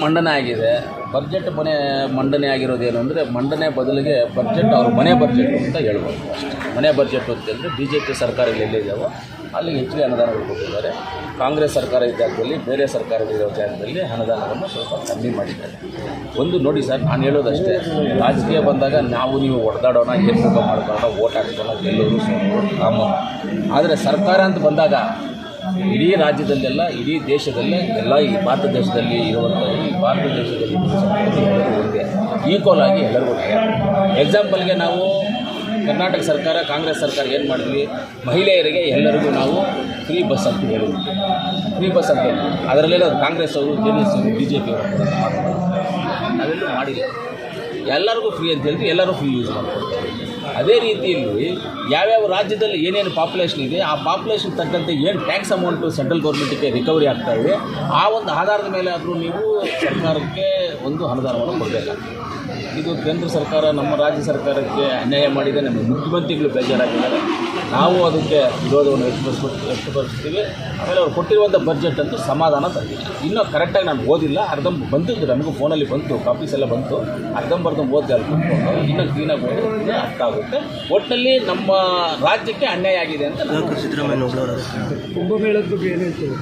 ಮಂಡನೆ ಆಗಿದೆ. ಬಜೆಟ್ ಮನೆ, ಮಂಡನೆ ಆಗಿರೋದೇನು ಅಂದರೆ ಮಂಡನೆ ಬದಲಿಗೆ ಬಜೆಟ್ ಅವ್ರ ಮನೆ ಬಜೆಟ್ ಅಂತ ಹೇಳ್ಬೋದು ಮನೆ ಬಜೆಟ್ ಅಂತಂದರೆ ಬಿ ಜೆ ಪಿ ಸರ್ಕಾರಗಳು ಎಲ್ಲಿದ್ದಾವೋ ಅಲ್ಲಿ ಹೆಚ್ಚಿಗೆ ಅನುದಾನಗಳು ಕೊಟ್ಟಿದ್ದಾರೆ. ಕಾಂಗ್ರೆಸ್ ಸರ್ಕಾರ ಜಾಗದಲ್ಲಿ, ಬೇರೆ ಸರ್ಕಾರಗಳಿರೋ ಜಾಗದಲ್ಲಿ ಅನುದಾನವನ್ನು ಸ್ವಲ್ಪ ಕಮ್ಮಿ ಮಾಡಿದ್ದಾರೆ. ಒಂದು ನೋಡಿ ಸರ್, ನಾನು ಹೇಳೋದಷ್ಟೇ, ರಾಜಕೀಯ ಬಂದಾಗ ನಾವು ನೀವು ಹೊಡೆದಾಡೋಣ ಏನು ಮಾಡ್ಕೊಳ್ಳೋಣ, ಓಟ್ ಹಾಕ್ಕೊಳ್ಳೋಣ ಗೆಲ್ಲೋರು ಕಾಮನ್ ಆದರೆ ಸರ್ಕಾರ ಅಂತ ಬಂದಾಗ ಇಡೀ ರಾಜ್ಯದಲ್ಲೆಲ್ಲ, ಇಡೀ ದೇಶದಲ್ಲೇ ಎಲ್ಲ ಈ ಭಾರತ ದೇಶದಲ್ಲಿ ಇರುವಂಥ ಈ ಭಾರತ ದೇಶದಲ್ಲಿ ಒಂದೇ. ಈಕ್ವಲ್ ಆಗಿ ಎಲ್ಲರಿಗೂ ಎಕ್ಸಾಂಪಲ್ಗೆ ನಾವು ಕರ್ನಾಟಕ ಸರ್ಕಾರ, ಕಾಂಗ್ರೆಸ್ ಸರ್ಕಾರ ಏನು ಮಾಡಿದ್ವಿ? ಮಹಿಳೆಯರಿಗೆ ಎಲ್ಲರಿಗೂ ನಾವು ಫ್ರೀ ಬಸ್ ಅಂತ ಹೇಳಿದ್ವಿ. ಫ್ರೀ ಬಸ್ ಅಂತ ಹೇಳಿದ್ವಿ. ಅದರಲ್ಲೆಲ್ಲ ಕಾಂಗ್ರೆಸ್ ಅವರು, ಜೆ ಡಿ ಎಸ್ ಅವರು, ಬಿ ಜೆ ಪಿ ಅವರು ಅದೆಲ್ಲ ಮಾಡಿಲ್ಲ. ಎಲ್ಲರಿಗೂ ಫ್ರೀ ಅಂತ ಹೇಳಿದ್ವಿ ಎಲ್ಲರೂ ಫ್ರೀ ಯೂಸ್ ಮಾಡ್ಕೊಡ್ತಾರೆ ಅದೇ ರೀತಿಯಲ್ಲಿ ಯಾವ್ಯಾವ ರಾಜ್ಯದಲ್ಲಿ ಏನೇನು ಪಾಪ್ಯುಲೇಷನ್ ಇದೆ, ಆ ಪಾಪ್ಯುಲೇಷನ್ ತಕ್ಕಂತೆ ಏನು ಟ್ಯಾಕ್ಸ್ ಅಮೌಂಟು ಸೆಂಟ್ರಲ್ ಗೌರ್ಮೆಂಟಿಗೆ ರಿಕವರಿ ಆಗ್ತಾ ಇದೆ, ಆ ಒಂದು ಆಧಾರದ ಮೇಲೆ ಆದರೂ ನೀವು ಸರ್ಕಾರಕ್ಕೆ ಒಂದು ಅನುದಾನವನ್ನು ಕೊಡಬೇಕಾಗ್ತದೆ. ಇದು ಕೇಂದ್ರ ಸರ್ಕಾರ ನಮ್ಮ ರಾಜ್ಯ ಸರ್ಕಾರಕ್ಕೆ ಅನ್ಯಾಯ ಮಾಡಿದೆ ನಮ್ಮ ಮುಖ್ಯಮಂತ್ರಿಗಳು ಬೇಜಾರಾಗಿದ್ದಾರೆ. ನಾವು ಅದಕ್ಕೆ ವಿರೋಧವನ್ನು ವ್ಯಕ್ತಪಡಿಸ್ಬಿಟ್ಟು ವ್ಯಕ್ತಪಡಿಸ್ತೀವಿ. ಆಮೇಲೆ ಅವ್ರು ಕೊಟ್ಟಿರುವಂಥ ಬಜೆಟ್ ಅಂತೂ ಸಮಾಧಾನ ತಂದಿಲ್ಲ ಇನ್ನೂ ಕರೆಕ್ಟಾಗಿ ನಾನು ಓದಿಲ್ಲ ಅರ್ಧಂಬ ಬಂದಿದ್ದು ನಮಗೂ ಫೋನಲ್ಲಿ ಬಂತು ಕಾಪೀಸ್ ಎಲ್ಲ ಬಂತು. ಅರ್ಧಂಬರ್ಧ ಓದಿದೆ ಅಲ್ಲಿ ಕುತ್ಕೊಂಡು ಇನ್ನೂ ಕ್ಲೀನಾಗಿ ಓದಿ ಇನ್ನೂ ಅರ್ಥ ಆಗುತ್ತೆ. ಒಟ್ಟಿನಲ್ಲಿ ನಮ್ಮ ರಾಜ್ಯಕ್ಕೆ ಅನ್ಯಾಯ ಆಗಿದೆ ಅಂತ ನಾನು ಸಿದ್ದರಾಮಯ್ಯ ಕುಂಭಮೇಳದ ಬಗ್ಗೆ ಏನು ಹೇಳ್ತೀವಿ